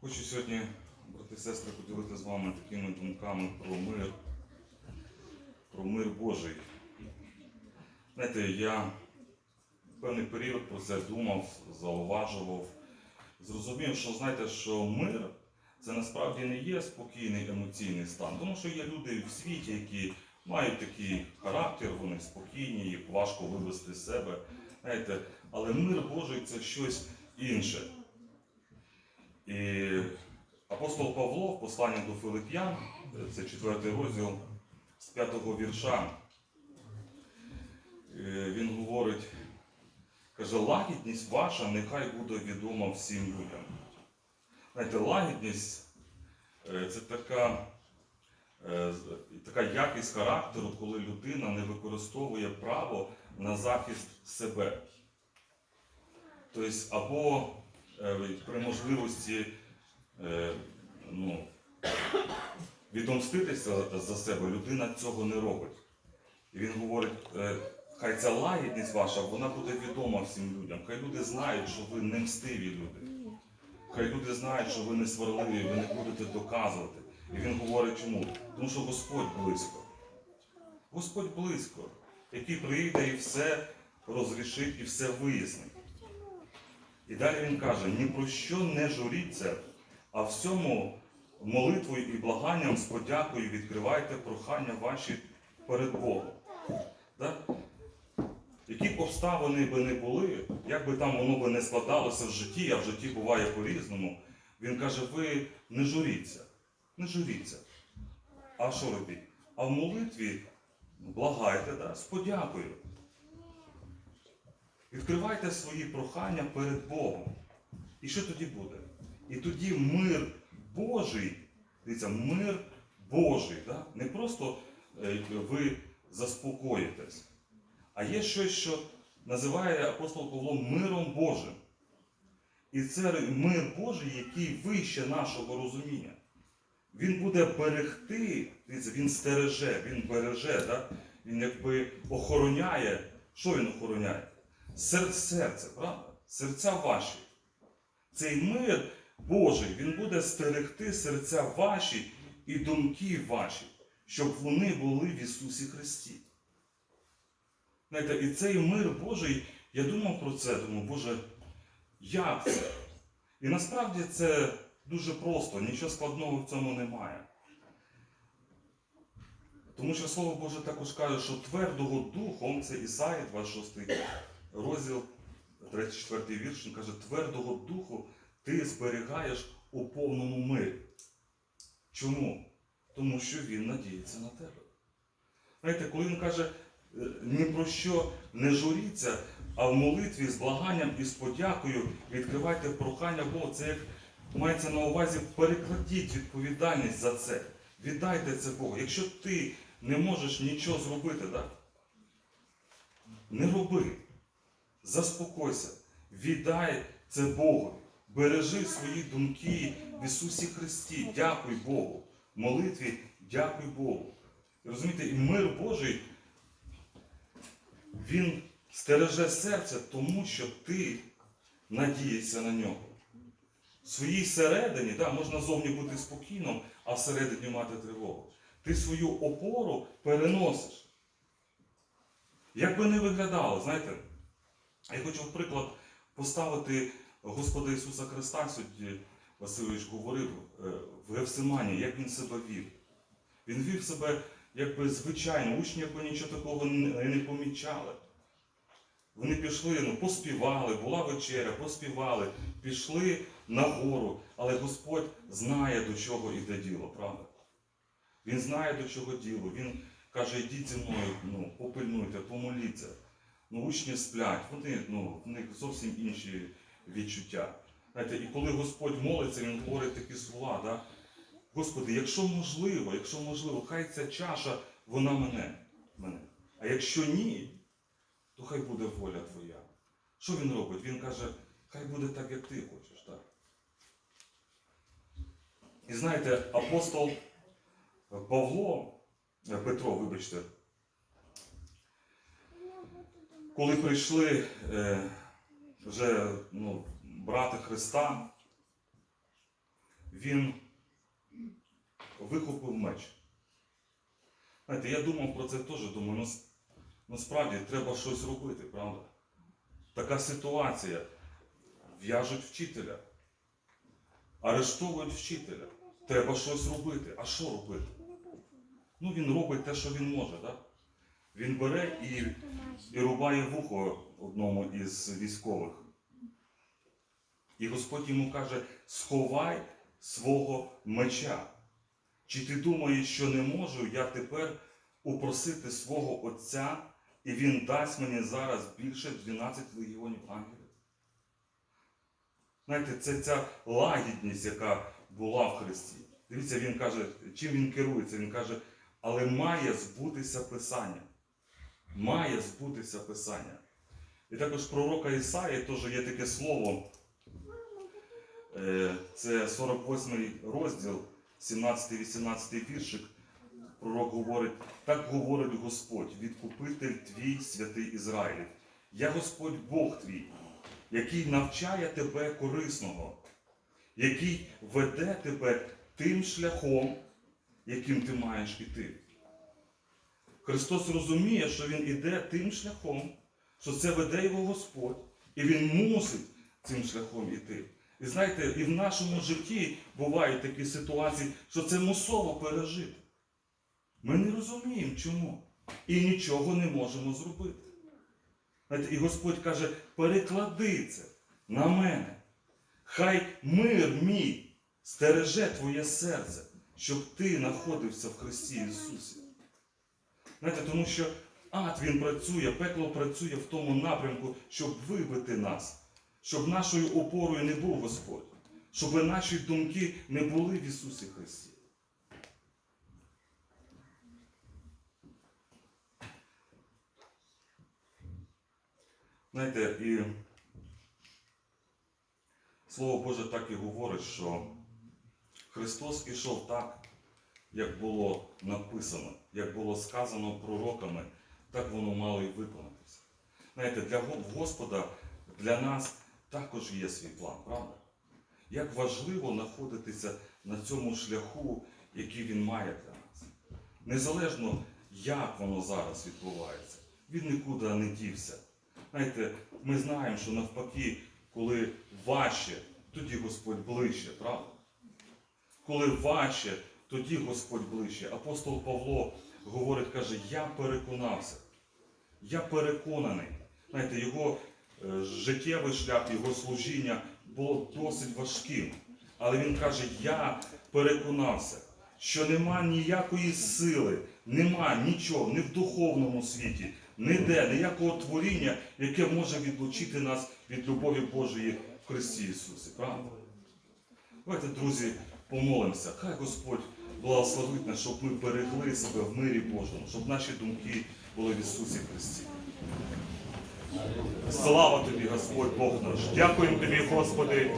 Хочу сьогодні, брати і сестри, поділитися з вами такими думками про мир, про мир Божий. Знаєте, я певний період про це думав, зауважував, зрозумів, що знаєте, що мир це насправді не є спокійний емоційний стан, тому що є люди в світі, які мають такий характер, вони спокійні, їх важко вивести з себе. Знаєте, але мир Божий це щось інше. І апостол Павло в посланні до Филип'ян, це четвертий розділ з п'ятого вірша, е, він говорить, каже, лагідність ваша нехай буде відома всім людям. Знаєте, лагідність е, це така, е, така якість характеру, коли людина не використовує право на захист себе. Тобто, або е, при можливості е, ну, відомститися за себе, людина цього не робить. І він говорить, е, хай ця лагідність ваша, вона буде відома всім людям. Хай люди знають, що ви не мстиві люди. Хай люди знають, що ви не сварливі, ви не будете доказувати. І він говорить чому? Тому що Господь близько. Господь близько, який прийде і все розрішить і все вияснить. І далі він каже: ні про що не журіться, а всьому молитвою і благанням з подякою відкривайте прохання ваші перед Богом. Так? Які б обставини би не були, як би там воно би не складалося в житті, а в житті буває по-різному, він каже, ви не журіться, не журіться. А що робіть? А в молитві благайте да, з подякою. Відкривайте свої прохання перед Богом. І що тоді буде? І тоді мир Божий, дивіться, мир Божий, да? не просто е, ви заспокоїтесь, а є щось, що називає апостол Павло миром Божим. І це мир Божий, який вище нашого розуміння. Він буде берегти, дивіться, він стереже, він береже, да? він якби охороняє. Що він охороняє? Сер- серце, правда? Серця ваші. Цей мир Божий, він буде стерегти серця ваші і думки ваші, щоб вони були в Ісусі Христі. Знаєте, і цей мир Божий, я думав про це, думав, Боже, як це? І насправді це дуже просто, нічого складного в цьому немає. Тому що Слово Боже також каже, що твердого духом, це Ісаїя, 26 розділ, 34 вірш, він каже, твердого духу ти зберігаєш у повному мирі. Чому? Тому що він надіється на тебе. Знаєте, коли він каже, е, ні про що не журіться, а в молитві з благанням і з подякою відкривайте прохання Богу. Це як мається на увазі, перекладіть відповідальність за це. Віддайте це Богу. Якщо ти не можеш нічого зробити, так? не роби. Заспокойся, віддай це Богу. Бережи свої думки в Ісусі Христі. Дякуй Богу. В молитві дякуй Богу. І Розумієте, і мир Божий, він стереже серце, тому що ти надієшся на нього. В своїй середині, да, можна зовні бути спокійним, а всередині мати тривогу. Ти свою опору переносиш. Як би не виглядало, знаєте, я хочу в приклад поставити Господа Ісуса Христа, сьогодні Васильович говорив е, в Гефсимані, як він себе вів. Він вів себе якби звичайно, учні якби нічого такого не помічали. Вони пішли, ну, поспівали, була вечеря, поспівали, пішли на гору, але Господь знає, до чого йде діло, правда? Він знає, до чого діло. Він каже, йдіть зі мною, ну, попильнуйте, помоліться. Ну, учні сплять, вони, ну, в них зовсім інші відчуття. Знаєте, і коли Господь молиться, Він говорить такі слова, да? Господи, якщо можливо, якщо можливо, хай ця чаша, вона мене. мене. А якщо ні, то хай буде воля Твоя. Що він робить? Він каже, хай буде так, як ти хочеш, так? І знаєте, апостол Павло, Петро, вибачте, коли прийшли е, вже ну, брата Христа, він вихопив меч. Знаєте, я думав про це теж, думаю, ну, ну треба щось робити, правда? Така ситуація. В'яжуть вчителя, арештовують вчителя. Треба щось робити. А що робити? Ну, він робить те, що він може, так? Він бере і, і рубає вухо одному із військових. І Господь йому каже: сховай свого меча. Чи ти думаєш, що не можу я тепер упросити свого Отця, і він дасть мені зараз більше 12 легіонів ангелів? Знаєте, це ця лагідність, яка була в Христі. Дивіться, він каже, чим він керується? Він каже, але має збутися Писання. Має збутися Писання. І також пророка Ісаї теж є таке слово. Е, Це 48 розділ, 17-18 віршик. Пророк говорить, так говорить Господь, відкупитель твій святий Ізраїль. Я Господь Бог твій, який навчає тебе корисного, який веде тебе тим шляхом, яким ти маєш іти. Христос розуміє, що Він іде тим шляхом, що це веде його Господь, і Він мусить цим шляхом іти. І знаєте, і в нашому житті бувають такі ситуації, що це мусово пережити. Ми не розуміємо чому. І нічого не можемо зробити. Знаєте, і Господь каже, переклади це на мене. Хай мир мій стереже твоє серце, щоб ти знаходився в Христі Ісусі. Знаєте, тому що ад він працює, пекло працює в тому напрямку, щоб вибити нас, щоб нашою опорою не був Господь, щоб наші думки не були в Ісусі Христі. Знаєте, і Слово Боже так і говорить, що Христос ішов так, як було написано, як було сказано пророками, так воно мало і виконатися. Знаєте, для Господа, для нас також є свій план, правда? Як важливо знаходитися на цьому шляху, який він має для нас. Незалежно, як воно зараз відбувається, він нікуди не дівся. Знаєте, ми знаємо, що навпаки, коли важче, тоді Господь ближче, правда? Коли важче, тоді Господь ближче. Апостол Павло говорить, каже, я переконався. Я переконаний. Знаєте, його е, життєвий шлях, його служіння було досить важким. Але він каже, я переконався, що нема ніякої сили, нема нічого, ні в духовному світі, ніде, ніякого творіння, яке може відлучити нас від любові Божої в Христі Ісусі. Правда? Давайте, друзі, помолимося. Хай Господь благословить нас, щоб ми берегли себе в мирі Божому, щоб наші думки були в Ісусі Христі. Слава тобі, Господь Бог наш! Дякуємо тобі, Господи,